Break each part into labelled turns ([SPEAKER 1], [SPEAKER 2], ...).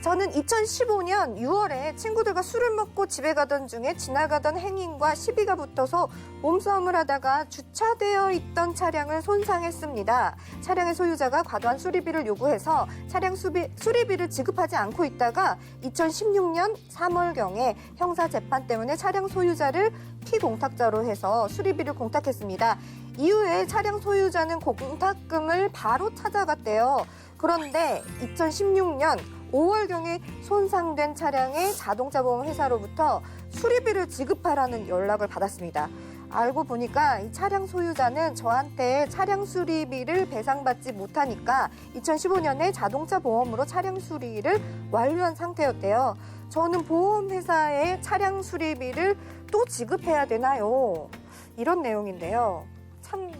[SPEAKER 1] 저는 2015년 6월에 친구들과 술을 먹고 집에 가던 중에 지나가던 행인과 시비가 붙어서 몸싸움을 하다가 주차되어 있던 차량을 손상했습니다. 차량의 소유자가 과도한 수리비를 요구해서 차량 수비, 수리비를 지급하지 않고 있다가 2016년 3월경에 형사 재판 때문에 차량 소유자를 피공탁자로 해서 수리비를 공탁했습니다. 이후에 차량 소유자는 공탁금을 바로 찾아갔대요. 그런데 2016년 5월경에 손상된 차량의 자동차 보험 회사로부터 수리비를 지급하라는 연락을 받았습니다. 알고 보니까 이 차량 소유자는 저한테 차량 수리비를 배상받지 못하니까 2015년에 자동차 보험으로 차량 수리를 완료한 상태였대요. 저는 보험회사에 차량 수리비를 또 지급해야 되나요? 이런 내용인데요. 참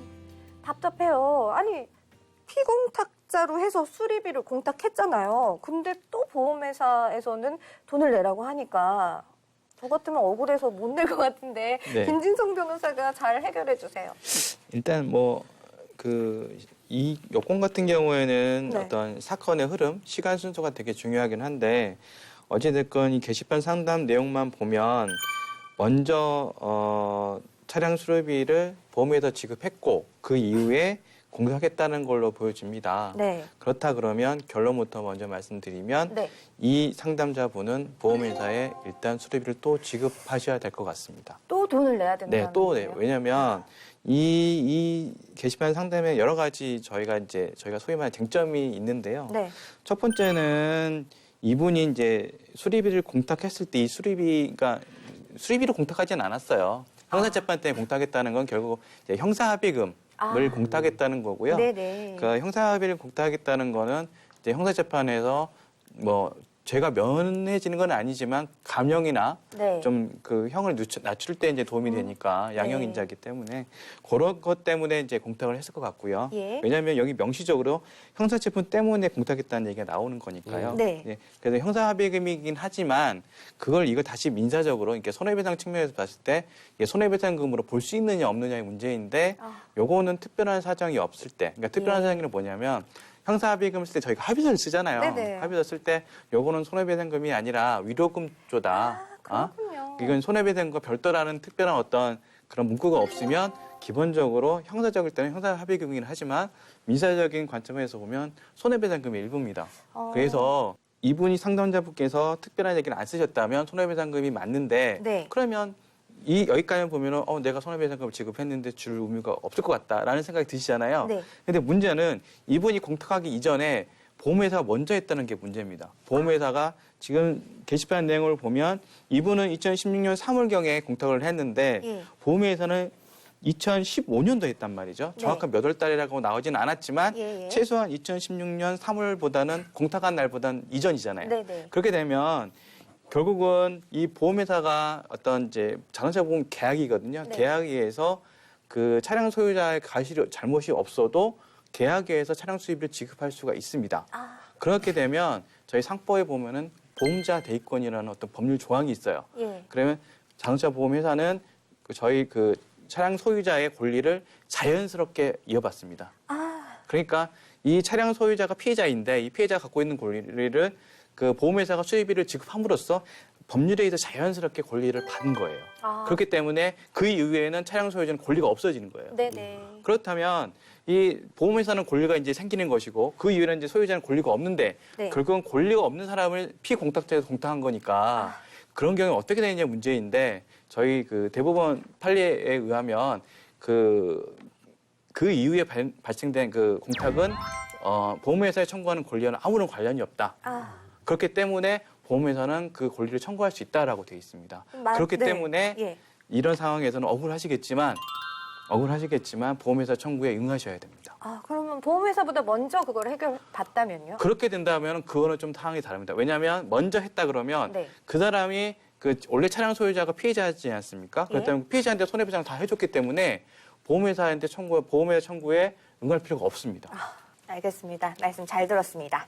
[SPEAKER 1] 답답해요. 아니, 피공탁 자로 해서 수리비를 공탁했잖아요. 근데 또 보험회사에서는 돈을 내라고 하니까 저 같으면 억울해서 못 낼 것 같은데
[SPEAKER 2] 네.
[SPEAKER 1] 김진성 변호사가 잘 해결해 주세요.
[SPEAKER 2] 일단 뭐그 이 요건 같은 경우에는
[SPEAKER 1] 네.
[SPEAKER 2] 어떤 사건의 흐름, 시간 순서가 되게 중요하긴 한데 어찌됐건 이 게시판 상담 내용만 보면 먼저 어, 차량 수리비를 보험에서 지급했고 그 이후에 공격했다는 걸로 보여집니다.
[SPEAKER 1] 네.
[SPEAKER 2] 그렇다 그러면 결론부터 먼저 말씀드리면
[SPEAKER 1] 네.
[SPEAKER 2] 이 상담자분은 보험회사에 일단 수리비를 또 지급하셔야 될 것 같습니다.
[SPEAKER 1] 또 돈을 내야 된다는
[SPEAKER 2] 네, 또
[SPEAKER 1] 거예요?
[SPEAKER 2] 네. 왜냐하면 이, 이 게시판 상담에 여러 가지 저희가 이제 저희가 소위 말하는 쟁점이 있는데요.
[SPEAKER 1] 네.
[SPEAKER 2] 첫 번째는 이분이 이제 수리비를 공탁했을 때 이 수리비가 수리비로 공탁하지는 않았어요. 형사 재판 때문에 공탁했다는 건 결국 이제 형사 합의금을
[SPEAKER 1] 아.
[SPEAKER 2] 공탁했다는 거고요.
[SPEAKER 1] 네네.
[SPEAKER 2] 그 형사합의를 공탁하겠다는 거는 이제 형사재판에서 뭐 죄가 면해지는 건 아니지만 감형이나
[SPEAKER 1] 네.
[SPEAKER 2] 좀그 형을 낮출 때 이제 도움이 되니까 양형인자기 때문에 그런 것 때문에 이제 공탁을 했을 것 같고요.
[SPEAKER 1] 예.
[SPEAKER 2] 왜냐하면 여기 명시적으로 형사체품 때문에 공탁했다는 얘기가 나오는 거니까요.
[SPEAKER 1] 네.
[SPEAKER 2] 예, 그래서 형사합의금이긴 하지만 그걸 이거 다시 민사적으로 이렇게 손해배상 측면에서 봤을 때 손해배상금으로 볼 수 있느냐 없느냐의 문제인데
[SPEAKER 1] 아.
[SPEAKER 2] 요거는 특별한 사정이 없을 때, 그러니까 특별한
[SPEAKER 1] 예.
[SPEAKER 2] 사정이 뭐냐면 형사합의금을 쓸때 저희가 합의서를 쓰잖아요.
[SPEAKER 1] 네네.
[SPEAKER 2] 합의서 쓸 때 요거는 손해배상금이 아니라 위로금 조다.
[SPEAKER 1] 아, 그렇군요.
[SPEAKER 2] 어? 이건 손해배상과 별도라는 특별한 어떤 그런 문구가 없으면 기본적으로 형사적일 때는 형사 합의금이긴 하지만 민사적인 관점에서 보면 손해배상금의 일부입니다.
[SPEAKER 1] 어.
[SPEAKER 2] 그래서 이분이 상담자분께서 특별한 얘기를 안 쓰셨다면 손해배상금이 맞는데
[SPEAKER 1] 네.
[SPEAKER 2] 그러면 이 여기까지 보면은 어 내가 손해배상금을 지급했는데 줄 의무가 없을 것 같다라는 생각이 드시잖아요.
[SPEAKER 1] 네.
[SPEAKER 2] 근데 문제는 이분이 공탁하기 이전에 보험회사가 먼저 했다는 게 문제입니다. 보험회사가 지금 게시판 내용을 보면 이분은 2016년 3월경에 공탁을 했는데
[SPEAKER 1] 예.
[SPEAKER 2] 보험회사는 2015년도 했단 말이죠.
[SPEAKER 1] 네.
[SPEAKER 2] 정확한 몇 월 달이라고 나오지는 않았지만
[SPEAKER 1] 예, 예.
[SPEAKER 2] 최소한 2016년 3월보다는 공탁한 날보다는 이전이잖아요.
[SPEAKER 1] 네네.
[SPEAKER 2] 그렇게 되면 결국은 이 보험회사가 어떤 이제 자동차 보험 계약이거든요.
[SPEAKER 1] 네.
[SPEAKER 2] 계약에서 그 차량 소유자의 가실 잘못이 없어도 계약에서 차량 수입을 지급할 수가 있습니다.
[SPEAKER 1] 아,
[SPEAKER 2] 그렇게 되면 저희 상법에 보면은 보험자 대위권이라는 어떤 법률 조항이 있어요.
[SPEAKER 1] 예.
[SPEAKER 2] 그러면 자동차 보험회사는 그 저희 그 차량 소유자의 권리를 자연스럽게 이어받습니다.
[SPEAKER 1] 아,
[SPEAKER 2] 그러니까 이 차량 소유자가 피해자인데 이 피해자가 갖고 있는 권리를 그 보험회사가 수입비를 지급함으로써 법률에 의해서 자연스럽게 권리를 받은 거예요.
[SPEAKER 1] 아.
[SPEAKER 2] 그렇기 때문에 그 이후에는 차량 소유자는 권리가 없어지는 거예요.
[SPEAKER 1] 네네.
[SPEAKER 2] 그렇다면 이 보험회사는 권리가 이제 생기는 것이고 그 이후에는 이제 소유자는 권리가 없는데
[SPEAKER 1] 네.
[SPEAKER 2] 결국은 권리가 없는 사람을 피공탁자에서 공탁한 거니까
[SPEAKER 1] 아.
[SPEAKER 2] 그런 경우에 어떻게 되느냐 문제인데 저희 그 대법원 판례에 의하면 그, 그 이후에 발, 발생된 그 공탁은 어, 보험회사에 청구하는 권리와는 아무런 관련이 없다.
[SPEAKER 1] 아,
[SPEAKER 2] 그렇기 때문에 보험회사는 그 권리를 청구할 수 있다라고 되어 있습니다.
[SPEAKER 1] 마-
[SPEAKER 2] 그렇기
[SPEAKER 1] 네.
[SPEAKER 2] 때문에
[SPEAKER 1] 예.
[SPEAKER 2] 이런 상황에서는 억울하시겠지만 억울하시겠지만 보험회사 청구에 응하셔야 됩니다.
[SPEAKER 1] 아, 그러면 보험회사보다 먼저 그걸 해결 받다면요?
[SPEAKER 2] 그렇게 된다면 그거는 좀 상황이 다릅니다. 왜냐하면 먼저 했다 그러면
[SPEAKER 1] 네.
[SPEAKER 2] 그 사람이 그 원래 차량 소유자가 피해자지 않습니까?
[SPEAKER 1] 예.
[SPEAKER 2] 그렇다면 피해자한테 손해배상 다 해줬기 때문에 보험회사한테 청구 보험회사 청구에 응할 필요가 없습니다.
[SPEAKER 1] 알겠습니다. 말씀 잘 들었습니다.